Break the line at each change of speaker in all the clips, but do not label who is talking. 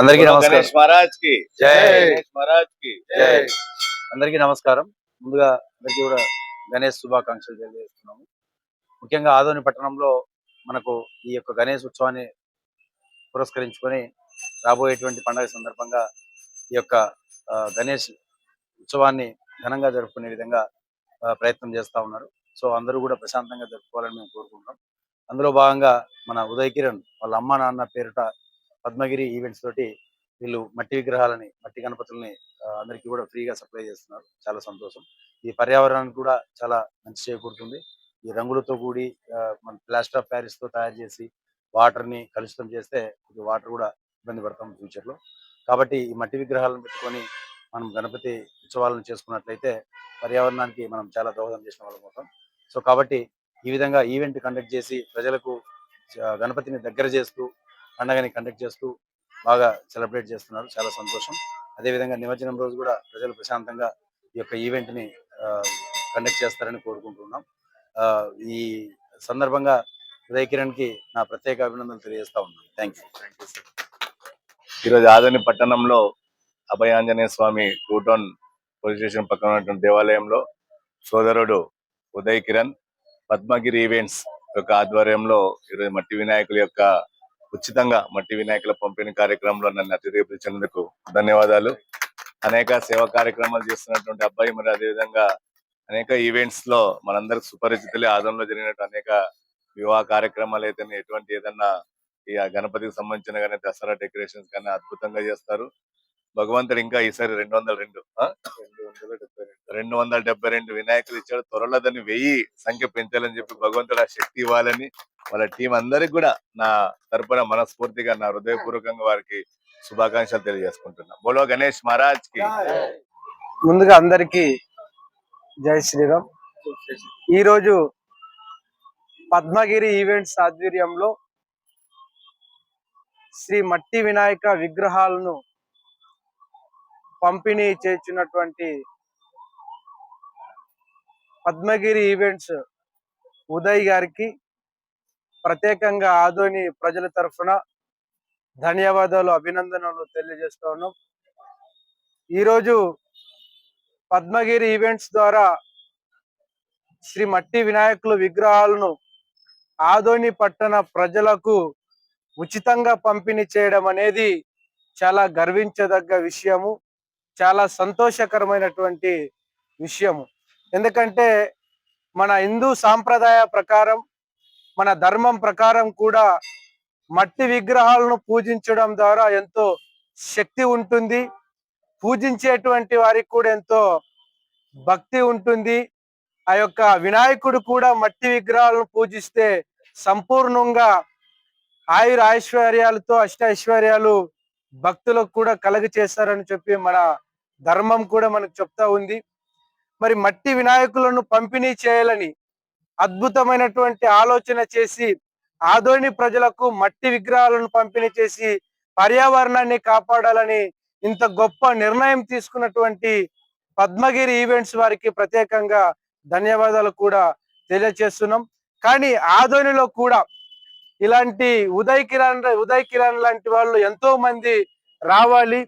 అందరికీ నమస్కారం.
కి
జై.
కి
జై. అందరికీ నమస్కారం. ముందుగా అందరికీ కూడా గణేష్ శుభాకాంక్షలు తెలియజేస్తున్నాము. ముఖ్యంగా ఆదోని పట్టణంలో మనకు ఈ యొక్క గణేష్ ఉత్సవాన్ని పురస్కరించుకొని రాబోయేటువంటి పండుగ సందర్భంగా ఈ యొక్క గణేష్ ఉత్సవాన్ని ఘనంగా జరుపుకునే విధంగా ప్రయత్నం చేస్తూ ఉన్నారు. సో అందరూ కూడా ప్రశాంతంగా జరుపుకోవాలని మేము కోరుకుంటున్నాం. అందులో భాగంగా మన ఉదయ్ కిరణ్ వాళ్ళ అమ్మ నాన్న పేరుట పద్మగిరి ఈవెంట్స్ తోటి వీళ్ళు మట్టి విగ్రహాలని మట్టి గణపతుల్ని అందరికీ కూడా ఫ్రీగా సప్లై చేస్తున్నారు. చాలా సంతోషం. ఈ పర్యావరణానికి కూడా చాలా మంచి చేకూరుతుంది. ఈ రంగులతో కూడి మన ప్లాస్టర్ ఆఫ్ ప్యారిస్తో తయారు చేసి వాటర్ని కలుషితం చేస్తే వాటర్ కూడా ఇబ్బంది పడతాం ఫ్యూచర్లో. కాబట్టి ఈ మట్టి విగ్రహాలను పెట్టుకొని మనం గణపతి ఉత్సవాలను చేసుకున్నట్లయితే పర్యావరణానికి మనం చాలా దోహదం చేసిన వాళ్ళం అవుతాం. సో కాబట్టి ఈ విధంగా ఈవెంట్ కండక్ట్ చేసి ప్రజలకు గణపతిని దగ్గర చేస్తూ పండగని కండక్ట్ చేస్తూ బాగా సెలబ్రేట్ చేస్తున్నారు. చాలా సంతోషం. అదేవిధంగా నిమజ్జనం రోజు కూడా ప్రజలు ప్రశాంతంగా ఈ యొక్క ఈవెంట్ని కండక్ట్ చేస్తారని కోరుకుంటున్నాం. ఆ, ఈ సందర్భంగా ఉదయ్ కిరణ్కి నా ప్రత్యేక అభినందనలు తెలియజేస్తా ఉన్నాను. థ్యాంక్ యూ
ఈరోజు ఆదోని పట్టణంలో Abhayanjaneya Swami two town police station పక్కన ఉన్నటువంటి దేవాలయంలో సోదరుడు ఉదయ్ కిరణ్ పద్మగిరి ఈవెంట్స్ యొక్క ఆధ్వర్యంలో ఈరోజు మట్టి వినాయకుల యొక్క ఉచితంగా మట్టి వినాయకుల పంపిణీ కార్యక్రమంలో నన్ను అతిథి పిలిచినందుకు ధన్యవాదాలు. అనేక సేవా కార్యక్రమాలు చేస్తున్నటువంటి అబ్బాయి మరి అదేవిధంగా అనేక ఈవెంట్స్లో మనందరికి సుపరిచితులే. ఆదంలో జరిగినట్టు అనేక వివాహ కార్యక్రమాలు అయితే ఎటువంటి ఏదన్నా ఈ గణపతికి సంబంధించిన కానీ దసరా డెకరేషన్స్ కానీ అద్భుతంగా చేస్తారు. భగవంతుడు ఇంకా ఈసారి రెండు వందల రెండు? రెండు వందల డెబ్బై రెండు. వినాయకులు ఇచ్చాడు. త్వరలో దాన్ని వెయ్యి సంఖ్య పెంచాలని చెప్పి భగవంతుడు ఆ శక్తి ఇవ్వాలని వాళ్ళ టీం అందరికి కూడా నా తరపున మనస్ఫూర్తిగా నా హృదయపూర్వకంగా వారికి శుభాకాంక్షలు తెలియజేసుకుంటున్నా. బోలో గణేష్ మహారాజ్కి
ముందుగా అందరికీ జై శ్రీరామ్. ఈరోజు పద్మగిరి ఈవెంట్స్ ఆధ్వర్యంలో శ్రీ మట్టి వినాయక విగ్రహాలను పంపిణీ చేస్తున్నటువంటి పద్మగిరి ఈవెంట్స్ ఉదయ్ గారికి ప్రత్యేకంగా ఆదోని ప్రజల తరఫున ధన్యవాదాలు అభినందనలు తెలియజేస్తూ ఉన్నాం. ఈరోజు పద్మగిరి ఈవెంట్స్ ద్వారా శ్రీ మట్టి వినాయకుల విగ్రహాలను ఆదోని పట్టణ ప్రజలకు ఉచితంగా పంపిణీ చేయడం అనేది చాలా గర్వించదగ్గ విషయము. చాలా సంతోషకరమైనటువంటి విషయము. ఎందుకంటే మన హిందూ సాంప్రదాయ ప్రకారం మన ధర్మం ప్రకారం కూడా మట్టి విగ్రహాలను పూజించడం ద్వారా ఎంతో శక్తి ఉంటుంది. పూజించేటువంటి వారికి కూడా ఎంతో భక్తి ఉంటుంది. ఆ యొక్క వినాయకుడు కూడా మట్టి విగ్రహాలను పూజిస్తే సంపూర్ణంగా ఆయుర ఐశ్వర్యాలతో అష్ట ఐశ్వర్యాలు భక్తులకు కూడా కలగ చేస్తారని చెప్పి మన ధర్మం కూడా మనకు చెప్తా ఉంది. మరి మట్టి వినాయకులను పంపిణీ చేయాలని అద్భుతమైనటువంటి ఆలోచన చేసి ఆదోని ప్రజలకు మట్టి విగ్రహాలను పంపిణీ చేసి పర్యావరణాన్ని కాపాడాలని ఇంత గొప్ప నిర్ణయం తీసుకున్నటువంటి పద్మగిరి ఈవెంట్స్ వారికి ప్రత్యేకంగా ధన్యవాదాలు కూడా తెలియజేస్తున్నాం. కానీ ఆదోనిలో కూడా ఇలాంటి ఉదయ్ కిరణ్ ఉదయ్ కిరణ్ లాంటి వాళ్ళు ఎంతో మంది రావాలి.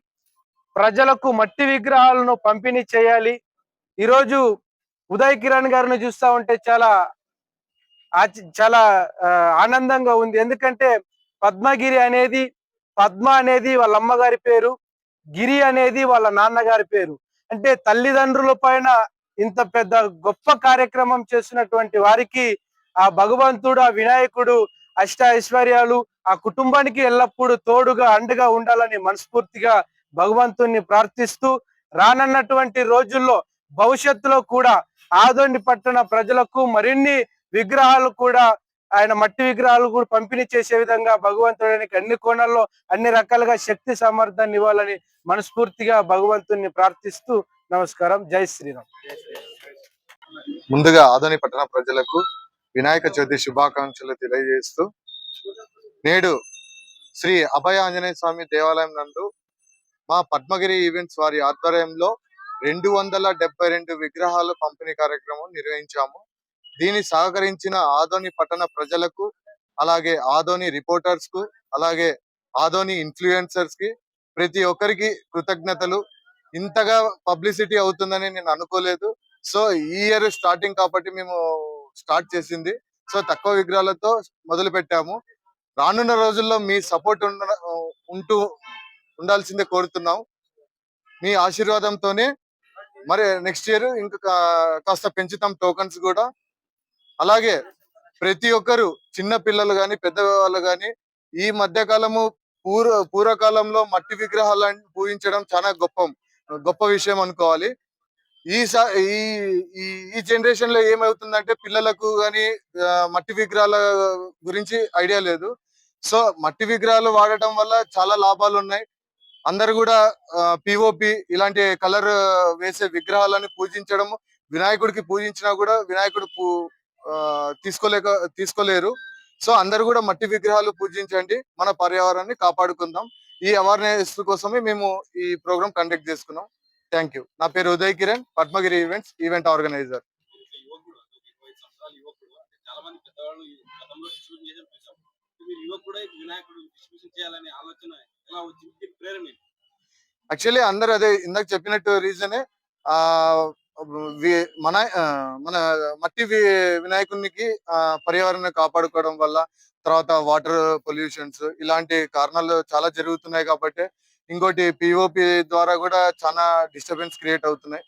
ప్రజలకు మట్టి విగ్రహాలను పంపిణీ చేయాలి. ఈరోజు ఉదయ్ కిరణ్ గారిని చూస్తా ఉంటే చాలా చాలా ఆనందంగా ఉంది. ఎందుకంటే పద్మగిరి అనేది పద్మ అనేది వాళ్ళ అమ్మగారి పేరు గిరి అనేది వాళ్ళ నాన్నగారి పేరు. అంటే తల్లిదండ్రుల పైన ఇంత పెద్ద గొప్ప కార్యక్రమం చేసినటువంటి వారికి ఆ భగవంతుడు ఆ వినాయకుడు అష్ట ఐశ్వర్యాలు ఆ కుటుంబానికి ఎల్లప్పుడూ తోడుగా అండగా ఉండాలని మనస్ఫూర్తిగా భగవంతుణ్ణి ప్రార్థిస్తూ రానన్నటువంటి రోజుల్లో భవిష్యత్తులో కూడా ఆదోని పట్టణ ప్రజలకు మరిన్ని విగ్రహాలు కూడా ఆయన మట్టి విగ్రహాలు కూడా పంపిణీ చేసే విధంగా భగవంతుడానికి అన్ని కోణాల్లో అన్ని రకాలుగా శక్తి సామర్థ్యాన్ని ఇవ్వాలని మనస్ఫూర్తిగా భగవంతుణ్ణి ప్రార్థిస్తూ నమస్కారం. జై శ్రీరామ్.
ముందుగా ఆదోని పట్టణ ప్రజలకు వినాయక చవితి శుభాకాంక్షలు తెలియజేస్తూ నేడు శ్రీ అభయ ఆంజనేయ స్వామి దేవాలయం నందు మా పద్మగిరి ఈవెంట్స్ వారి ఆధ్వర్యంలో రెండు వందల డెబ్బై రెండు విగ్రహాలు పంపిణీ కార్యక్రమం నిర్వహించాము. దీని సహకరించిన ఆదోని పట్టణ ప్రజలకు అలాగే ఆదోని రిపోర్టర్స్కు అలాగే ఆదోని ఇన్ఫ్లుయెన్సర్స్కి ప్రతి ఒక్కరికి కృతజ్ఞతలు. ఇంతగా పబ్లిసిటీ అవుతుందని నేను అనుకోలేదు. సో ఈ ఇయర్ స్టార్టింగ్ కాబట్టి మేము స్టార్ట్ చేసింది. సో తక్కువ విగ్రహాలతో మొదలు పెట్టాము రానున్న రోజుల్లో మీ సపోర్ట్ ఉంటూ ఉండాల్సిందే కోరుతున్నాం. మీ ఆశీర్వాదంతోనే మరి నెక్స్ట్ ఇయర్ ఇంకా కాస్త పెంచుతాం టోకన్స్ కూడా. అలాగే ప్రతి ఒక్కరు చిన్న పిల్లలు కానీ పెద్దవాళ్ళు గాని ఈ మధ్య కాలము పూర్వ పూర్వకాలంలో మట్టి విగ్రహాలను పూజించడం చాలా గొప్ప గొప్ప విషయం అనుకోవాలి. ఈ ఈ ఈ- జనరేషన్లో ఏమవుతుందంటే పిల్లలకు కానీ మట్టి విగ్రహాల గురించి ఐడియా లేదు. సో మట్టి విగ్రహాలు వాడటం వల్ల చాలా లాభాలు ఉన్నాయి అందరు కూడా పిఓపి ఇలాంటి కలర్ వేసే విగ్రహాలను పూజించడము వినాయకుడికి పూజించినా కూడా వినాయకుడు పూ- తీసుకోలేక తీసుకోలేరు. సో అందరు కూడా మట్టి విగ్రహాలు పూజించండి మన పర్యావరణాన్ని కాపాడుకుందాం. ఈ అవేర్నెస్ కోసమే మేము ఈ ప్రోగ్రామ్ కండక్ట్ చేసుకున్నాం. థ్యాంక్ యూ నా పేరు Uday Kiran Padmagiri events event organizer
మీరు వినాయకుడు డిస్ట్రిబ్యూషన్ చేయాలనే ఆలోచన ఎలా వచ్చింది? ప్రేరణ
యాక్చువల్లీ అందరు అదే ఇందాక చెప్పినట్టు రీజనే ఆ వి- మన ఆ, మన మట్టి వినాయకునికి ఆ, పర్యావరణాన్ని కాపాడుకోవడం వల్ల తర్వాత వాటర్ పొల్యూషన్స్ ఇలాంటి కారణాలు చాలా జరుగుతున్నాయి కాబట్టి ఇంకోటి పిఓపి ద్వారా కూడా చాలా డిస్టర్బెన్స్ క్రియేట్ అవుతున్నాయి.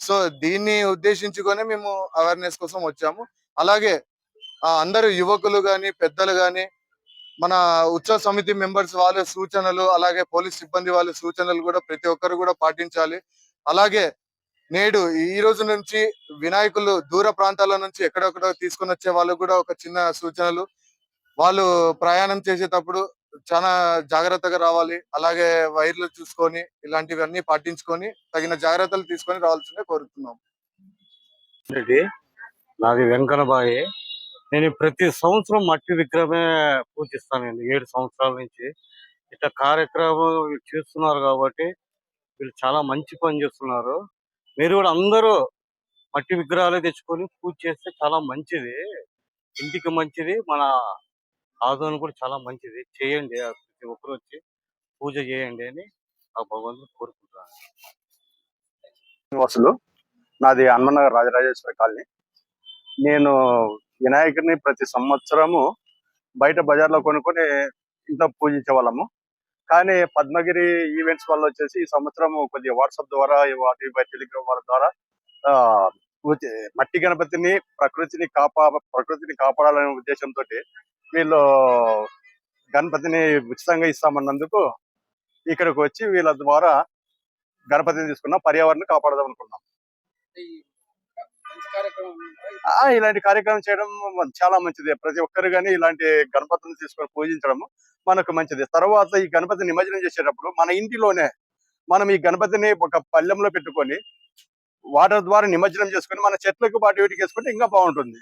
సో దీన్ని ఉద్దేశించుకొని మేము అవేర్నెస్ కోసం వచ్చాము. అలాగే అందరు యువకులు కానీ పెద్దలు కానీ మన ఉత్సవ సమితి మెంబర్స్ వాళ్ళ సూచనలు అలాగే పోలీస్ సిబ్బంది వాళ్ళ సూచనలు కూడా ప్రతి ఒక్కరు కూడా పాటించాలి. అలాగే నేడు ఈ రోజు నుంచి వినాయకులు దూర ప్రాంతాల నుంచి ఎక్కడెక్కడో తీసుకొని వచ్చే వాళ్ళు కూడా ఒక చిన్న సూచనలు. వాళ్ళు ప్రయాణం చేసేటప్పుడు చాలా జాగ్రత్తగా రావాలి. అలాగే వైర్లు చూసుకొని ఇలాంటివన్నీ పాటించుకొని తగిన జాగ్రత్తలు తీసుకొని రావాల్సిందే కోరుతున్నాం.
రెడ్డి నాది వెంకన్నబాయి నేను ప్రతి సంవత్సరం మట్టి విగ్రహమే పూజిస్తానండి. ఏడు సంవత్సరాల నుంచి ఇట్లా కార్యక్రమం చేస్తున్నారు కాబట్టి వీళ్ళు చాలా మంచి పని చేస్తున్నారు. మీరు కూడా అందరూ మట్టి విగ్రహాలే తెచ్చుకొని పూజ చేస్తే చాలా మంచిది. ఇంటికి మంచిది మన ఆదోని కూడా చాలా మంచిది. చేయండి ప్రతి ఒక్కరు వచ్చి పూజ చేయండి అని ఆ భగవంతుని కోరుకుంటున్నాను.
నివాసులు నాది హనుమనగర్ రాజరాజేశ్వర కాలనీ. నేను వినాయకుడిని ప్రతి సంవత్సరము బయట బజార్లో కొనుక్కొని ఇంట్లో పూజించే వాళ్ళము కానీ పద్మగిరి ఈవెంట్స్ వల్ల వచ్చేసి ఈ సంవత్సరం కొద్దిగా వాట్సాప్ ద్వారా వాటి టెలిగ్రామ్ వాళ్ళ ద్వారా ఆ, మట్టి గణపతిని ప్రకృతిని కాపా ప్రకృతిని కాపాడాలనే ఉద్దేశంతో వీళ్ళు గణపతిని ఉచితంగా ఇస్తామన్నందుకు ఇక్కడికి వచ్చి వీళ్ళ ద్వారా గణపతిని తీసుకున్నాం పర్యావరణం కాపాడదాం అనుకున్నాం. ఇలాంటి కార్యక్రమం చేయడం చాలా మంచిది. ప్రతి ఒక్కరు కానీ ఇలాంటి గణపతిని తీసుకొని పూజించడం మనకు మంచిది. తర్వాత ఈ గణపతి నిమజ్జనం చేసేటప్పుడు మన ఇంటిలోనే మనం ఈ గణపతిని ఒక పల్లెంలో పెట్టుకొని వాటర్ ద్వారా నిమజ్జనం చేసుకొని మన చెట్లకు వాటి వీటికి వేసుకుంటే ఇంకా బాగుంటుంది.